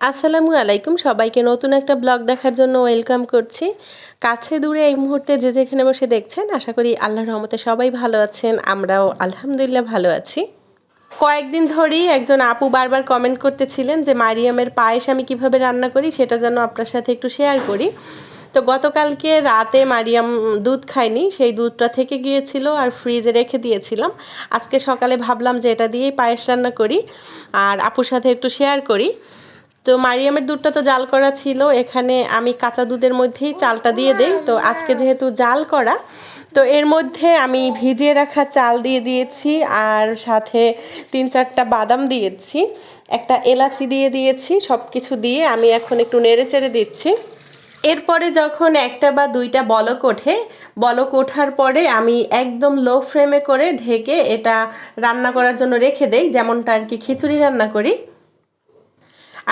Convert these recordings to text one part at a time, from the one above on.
আসসালামু আলাইকুম। সবাইকে নতুন একটা ব্লগ দেখার জন্য ওয়েলকাম করছি। কাছে দূরে এই মুহূর্তে যে যেখানে বসে দেখছেন, আশা করি আল্লাহর রহমতে সবাই ভালো আছেন, আমরাও আলহামদুলিল্লাহ ভালো আছি। কয়েকদিন ধরেই একজন আপু বারবার কমেন্ট করতেছিলেন যে, মারিয়ামের পায়েস আমি কীভাবে রান্না করি সেটা যেন আপনার সাথে একটু শেয়ার করি। তো গতকালকে রাতে মারিয়াম দুধ খায়নি, সেই দুধটা থেকে গিয়েছিল আর ফ্রিজে রেখে দিয়েছিলাম। আজকে সকালে ভাবলাম যে এটা দিয়েই পায়েস রান্না করি আর আপুর সাথে একটু শেয়ার করি। তো মারিয়ামের দুধটা তো জাল করা ছিল, এখানে আমি কাঁচা দুধের মধ্যেই চালটা দিয়ে দেই। তো আজকে যেহেতু জাল করা, তো এর মধ্যে আমি ভিজিয়ে রাখা চাল দিয়ে দিয়েছি আর সাথে তিন চারটা বাদাম দিয়েছি, একটা এলাচি দিয়ে দিয়েছি সব কিছু দিয়ে আমি এখন একটু নেড়ে চেড়ে দিচ্ছি। এরপরে যখন একটা বা দুইটা বলক ওঠে, বলক ওঠার পরে আমি একদম লো ফ্লেমে করে ঢেকে এটা রান্না করার জন্য রেখে দেই, যেমনটা আর কি খিচুড়ি রান্না করি।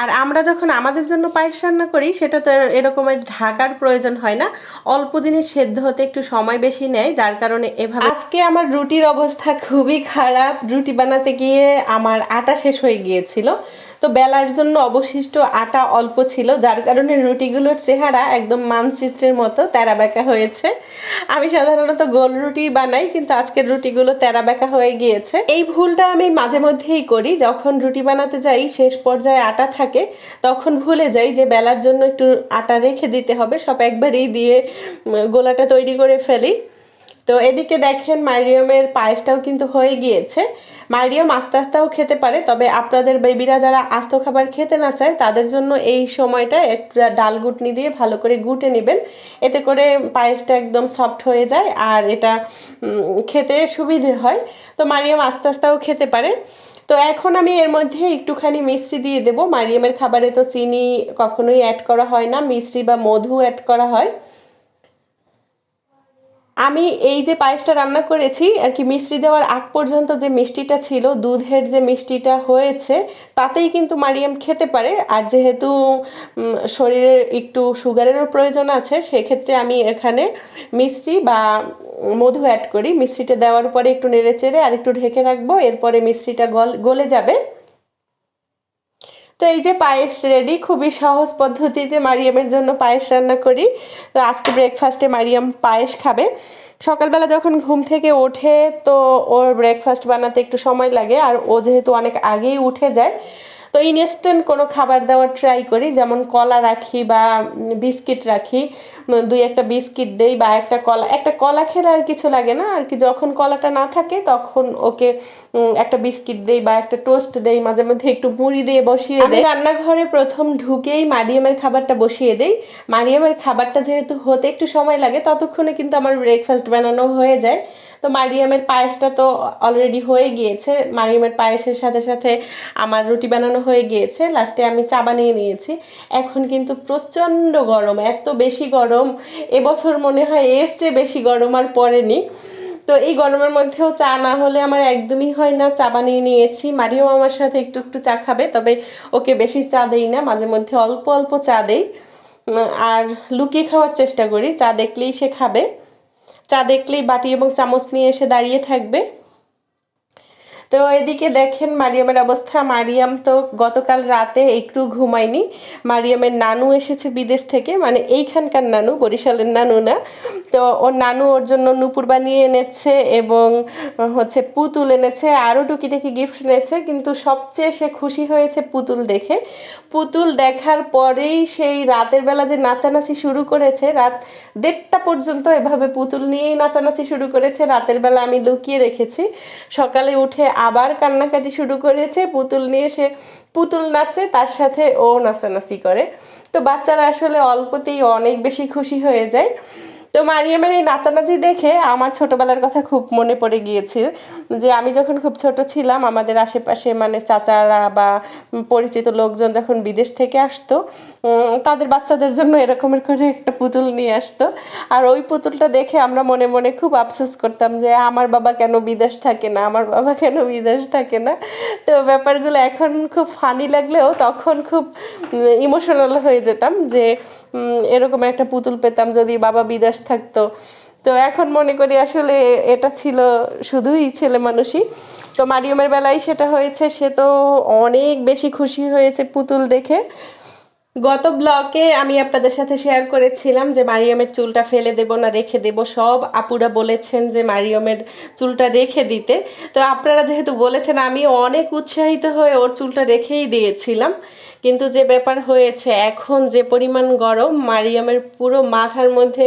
আর আমরা যখন আমাদের জন্য পায়েস রান্না করি, সেটা তো এরকমের ঢাকার প্রয়োজন হয় না। অল্প দিনে সেদ্ধ হতে একটু সময় বেশি নেয়, যার কারণে এভাবে আজকে আমার রুটির অবস্থা খুবই খারাপ। রুটি বানাতে গিয়ে আমার আটা শেষ হয়ে গিয়েছিল। তো বেলার জন্য অবশিষ্ট আটা অল্প ছিল, যার কারণে রুটিগুলোর চেহারা একদম মানচিত্রের মতো তেরা বেঁকা হয়েছে। আমি সাধারণত গোল রুটি বানাই, কিন্তু আজকের রুটিগুলো তেরা বেঁকা হয়ে গিয়েছে। এই ভুলটা আমি মাঝে মধ্যেই করি। যখন রুটি বানাতে যাই, শেষ পর্যায়ে আটা থাকে, তখন ভুলে যাই যে বেলার জন্য একটু আটা রেখে দিতে হবে। সব একবারেই দিয়ে গোলাটা তৈরি করে ফেলি। তো এদিকে দেখেন মারিয়মের পায়েসটাও কিন্তু হয়ে গিয়েছে। মারিয়ম আস্তে আস্তেও খেতে পারে, তবে আপনাদের বেবিরা যারা আস্ত খাবার খেতে না চায়, তাদের জন্য এই সময়টা একটু ডাল গুটনি দিয়ে ভালো করে গুটে নেবেন। এতে করে পায়েসটা একদম সফট হয়ে যায় আর এটা খেতে সুবিধে হয়। তো মারিয়ম আস্তে আস্তেও খেতে পারে। তো এখন আমি এর মধ্যে একটুখানি মিষ্টি দিয়ে দেবো। মারিয়ামের খাবারে তো চিনি কখনোই অ্যাড করা হয় না, মিষ্টি বা মধু অ্যাড করা হয়। আমি এই যে পায়েসটা রান্না করেছি, আর কি মিষ্টি দেওয়ার আগ পর্যন্ত যে মিষ্টিটা ছিল, দুধের যে মিষ্টিটা হয়েছে, তাতেই কিন্তু মারিয়াম খেতে পারে। আর যেহেতু শরীরে একটু সুগারেরও প্রয়োজন আছে, সেক্ষেত্রে আমি এখানে মিষ্টি বা মধু অ্যাড করি। মিষ্টিটা দেওয়ার পরে একটু নেড়ে চেড়ে আর একটু ঢেকে রাখব। এরপরে মিষ্টিটা গল, গলে যাবে। তো এই যে পায়েস রেডি খুবই সহজ পদ্ধতিতে মারিয়ামের জন্য পায়েস রান্না করি। তো আজকে ব্রেকফাস্টে মারিয়াম পায়েস খাবে। সকালবেলা যখন ঘুম থেকে ওঠে তো ওর ব্রেকফাস্ট বানাতে একটু সময় লাগে। আর ও যেহেতু অনেক আগেই উঠে যায় তো ইনস্ট্যান্ট কোনো খাবার দেওয়ার ট্রাই করি যেমন কলা রাখি বা বিস্কিট রাখি দুই একটা বিস্কিট দেই বা একটা কলা একটা কলা খেলে আর কিছু লাগে না আর কি যখন কলাটা না থাকে তখন ওকে একটা বিস্কিট দেই বা একটা টোস্ট দেই মাঝে মধ্যে একটু মুড়ি দিয়ে বসিয়ে দেই। রান্নাঘরে প্রথম ঢুকেই মারিয়ামের খাবারটা বসিয়ে দেই। মারিয়ামের খাবারটা যেহেতু হতে একটু সময় লাগে ততক্ষণে কিন্তু আমার ব্রেকফাস্ট বানানো হয়ে যায়। তো মারিয়ামের পায়েসটা তো অলরেডি হয়ে গিয়েছে। মারিয়ামের পায়েসের সাথে সাথে আমার রুটি বানানো হয়ে গিয়েছে। লাস্টে আমি চা বানিয়ে নিয়েছি। এখন কিন্তু প্রচণ্ড গরম, এত বেশি গরম। এবছর মনে হয় এর চেয়ে বেশি গরম আর পড়েনি। তো এই গরমের মধ্যেও চা না হলে আমার একদমই হয় না। চা বানিয়ে নিয়েছি। মারিও আমার সাথে একটু একটু চা খাবে, তবে ওকে বেশি চা দেই না। মাঝে মধ্যে অল্প অল্প চা দেই। আর লুকিয়ে খাওয়ার চেষ্টা করি। চা দেখলেই সে খাবে। চা দেখলেই বাটি এবং চামচ নিয়ে এসে দাঁড়িয়ে থাকবে। তো এদিকে দেখেন মারিয়ামের অবস্থা। মারিয়াম তো গতকাল রাতে একটু ঘুমায়নি। মারিয়ামের নানু এসেছে বিদেশ থেকে। মানে এইখানকার নানু, বরিশালের নানু না। তো ওর নানু ওর জন্য নুপুর বানিয়ে এনেছে এবং হচ্ছে পুতুল এনেছে, আরও টুকিটাকি গিফট এনেছে। কিন্তু সবচেয়ে সে খুশি হয়েছে পুতুল দেখে। পুতুল দেখার পরেই সেই রাতের বেলা যে নাচানাচি শুরু করেছে, রাত দেড়টা পর্যন্ত এভাবে পুতুল নিয়েই নাচানাচি শুরু করেছে। রাতের বেলা আমি লুকিয়ে রেখেছি। সকালে উঠে আবার কান্নাকাটি শুরু করেছে, পুতুল নিয়ে সে পুতুল নাচে, তার সাথে ও নাচানাচি করে। তো বাচ্চারা আসলে অল্পতেই অনেক বেশি খুশি হয়ে যায়। তো মারিয়ামের এই নাচানাচি দেখে আমার ছোটোবেলার কথা খুব মনে পড়ে গিয়েছে যে আমি যখন খুব ছোট ছিলাম, আমাদের আশেপাশে মানে চাচারা বা পরিচিত লোকজন যখন বিদেশ থেকে আসতো তাদের বাচ্চাদের জন্য এরকমের করে একটা পুতুল নিয়ে আসতো। আর ওই পুতুলটা দেখে আমরা মনে মনে খুব আফসোস করতাম যে আমার বাবা কেন বিদেশ থাকে না, আমার বাবা কেন বিদেশ থাকে না। তো ব্যাপারগুলো এখন খুব ফানি লাগলেও তখন খুব ইমোশনাল হয়ে যেতাম যে এরকম একটা পুতুল পেতাম যদি বাবা বিদেশ থাকতো। তো এখন মনে করি আসলে এটা ছিল শুধুই ছেলে মানুষই। তো মারিয়মের বেলায় সেটা হয়েছে, সে তো অনেক বেশি খুশি হয়েছে পুতুল দেখে। গত ব্লকে আমি আপনাদের সাথে শেয়ার করেছিলাম যে মারিয়মের চুলটা ফেলে দেব না, রেখে দেব। সব আপুরা বলেছেন যে মারিয়মের চুলটা রেখে দিতে। তো আপনারা যেহেতু বলেছেন, আমি অনেক উৎসাহিত হয়ে ওর চুলটা রেখেই দিয়েছিলাম। কিন্তু যে ব্যাপার হয়েছে, এখন যে পরিমাণ গরম, মারিয়ামের পুরো মাথার মধ্যে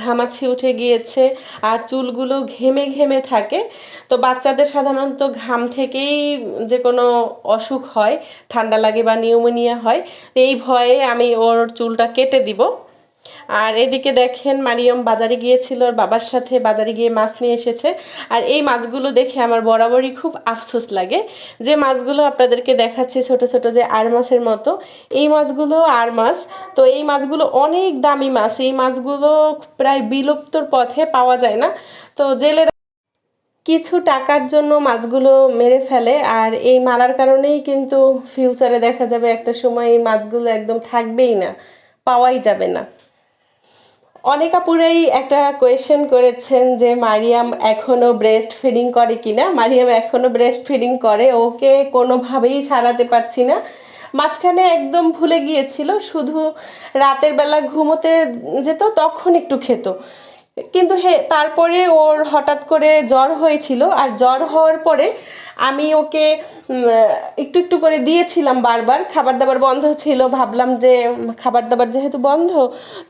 ঘামাছি উঠে গিয়েছে আর চুলগুলো ঘেমে ঘেমে থাকে। তো বাচ্চাদের সাধারণত ঘাম থেকেই যে কোনো অসুখ হয়, ঠান্ডা লাগে বা নিউমোনিয়া হয়, তো এই ভয়ে আমি ওর চুলটা কেটে দিব। আর এদিকে দেখেন মারিয়ম বাজারে গিয়েছিল বাবার সাথে বাজারে গিয়ে মাছ নিয়ে এসেছে। আর এই মাছগুলো দেখে আমার বরাবরই খুব আফসোস লাগে যে মাছগুলো আপনাদেরকে দেখাচ্ছে ছোট ছোট যে আর মাছের মতো। এই মাছগুলো আর মাছ, তো এই মাছগুলো অনেক দামি মাছ। এই মাছগুলো প্রায় বিলুপ্তর পথে পাওয়া যায় না। তো জেলেরা কিছু টাকার জন্য মাছগুলো মেরে ফেলে, আর এই মারার কারণেই কিন্তু ফিউচারে দেখা যাবে একটা সময় এই মাছগুলো একদম থাকবেই না, পাওয়াই যাবে না। অনেক আপুরাই একটা কোয়েশ্চেন করেছেন যে, মারিয়াম এখনও ব্রেস্ট ফিডিং করে কি না মারিয়াম এখনও ব্রেস্ট ফিডিং করে, ওকে কোনোভাবেই ছাড়াতে পারছি না। মাঝখানে একদম ভুলে গিয়েছিল, শুধু রাতের বেলা ঘুমোতে যেত, তখন একটু খেত। কিন্তু হে, তারপরে ওর হঠাৎ করে জ্বর হয়েছিল, আর জ্বর হওয়ার পরে আমি ওকে একটু একটু করে দিয়েছিলাম বারবার। খাবার দাবার বন্ধ ছিল, ভাবলাম যে খাবার দাবার যেহেতু বন্ধ,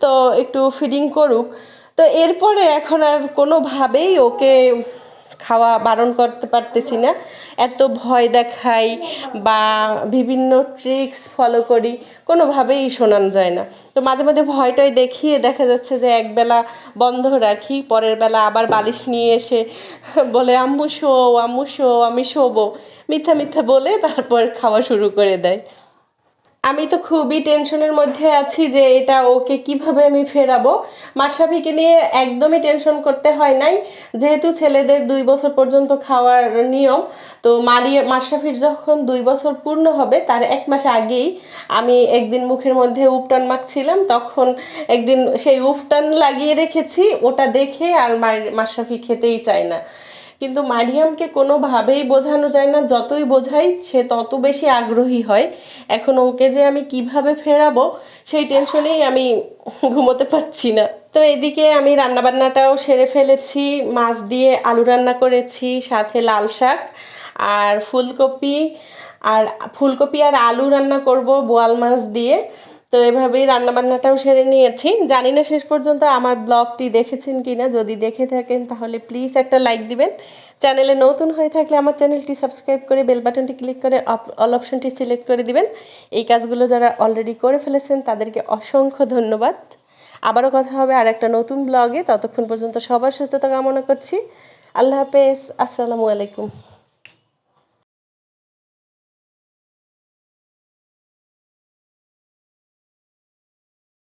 তো একটু ফিডিং করুক। তো এরপরে এখন আর কোনোভাবেই ওকে খাওয়া বারণ করতে পারতেছি না। এত ভয় দেখাই বা বিভিন্ন ট্রিক্স ফলো করি, কোনোভাবেই শোনান যায় না। তো মাঝে মাঝে ভয়টাই দেখিয়ে দেখা যাচ্ছে যে একবেলা বন্ধ রাখি, পরের বেলা আবার বালিশ নিয়ে এসে বলে, আম্মু শো আম্মু শো, আমি শোবো। মিথ্যা মিথ্যা বলে তারপর খাওয়া শুরু করে দেয়। আমি তো খুবই টেনশনের মধ্যে আছি যে এটা ওকে কীভাবে আমি ফেরাবো। মাশরাফিকে নিয়ে একদমই টেনশন করতে হয় নাই। যেহেতু ছেলেদের দুই বছর পর্যন্ত খাওয়ার নিয়ম, তো মারি, মাশরাফির যখন দুই বছর পূর্ণ হবে, তার এক মাস আগেই আমি একদিন মুখের মধ্যে উপটান মাখছিলাম। তখন একদিন সেই উফটান লাগিয়ে রেখেছি, ওটা দেখে আর মার- মাশরাফি খেতেই চায় না। কিন্তু মারিয়ামকে কোনোভাবেই বোঝানো যায় না, যতই বোঝাই সে তত বেশি আগ্রহী হয়। এখন ওকে যে আমি কীভাবে ফেরাবো, সেই টেনশনেই আমি ঘুমোতে পারছি না। তো এদিকে আমি রান্নাবান্নাটাও সেরে ফেলেছি, মাছ দিয়ে আলু রান্না করেছি, সাথে লাল শাক আর ফুলকপি। আর ফুলকপি আর আলু রান্না করব বোয়াল মাছ দিয়ে। তো এভাবেই রান্নাবান্নাটাও সেরে নিয়েছি। জানি না শেষ পর্যন্ত আমার ব্লগটি দেখেছেন কি না যদি দেখে থাকেন তাহলে প্লিজ একটা লাইক দিবেন। চ্যানেলে নতুন হয়ে থাকলে আমার চ্যানেলটি সাবস্ক্রাইব করে বেল বাটনটি ক্লিক করে অল অপশনটি সিলেক্ট করে দিবেন। এই কাজগুলো যারা অলরেডি করে ফেলেছেন তাদেরকে অসংখ্য ধন্যবাদ। আবারও কথা হবে আর একটা নতুন ব্লগে। ততক্ষণ পর্যন্ত সবার সুস্থতা কামনা করছি। আল্লাহ হাফেজ। আসসালামু আলাইকুম।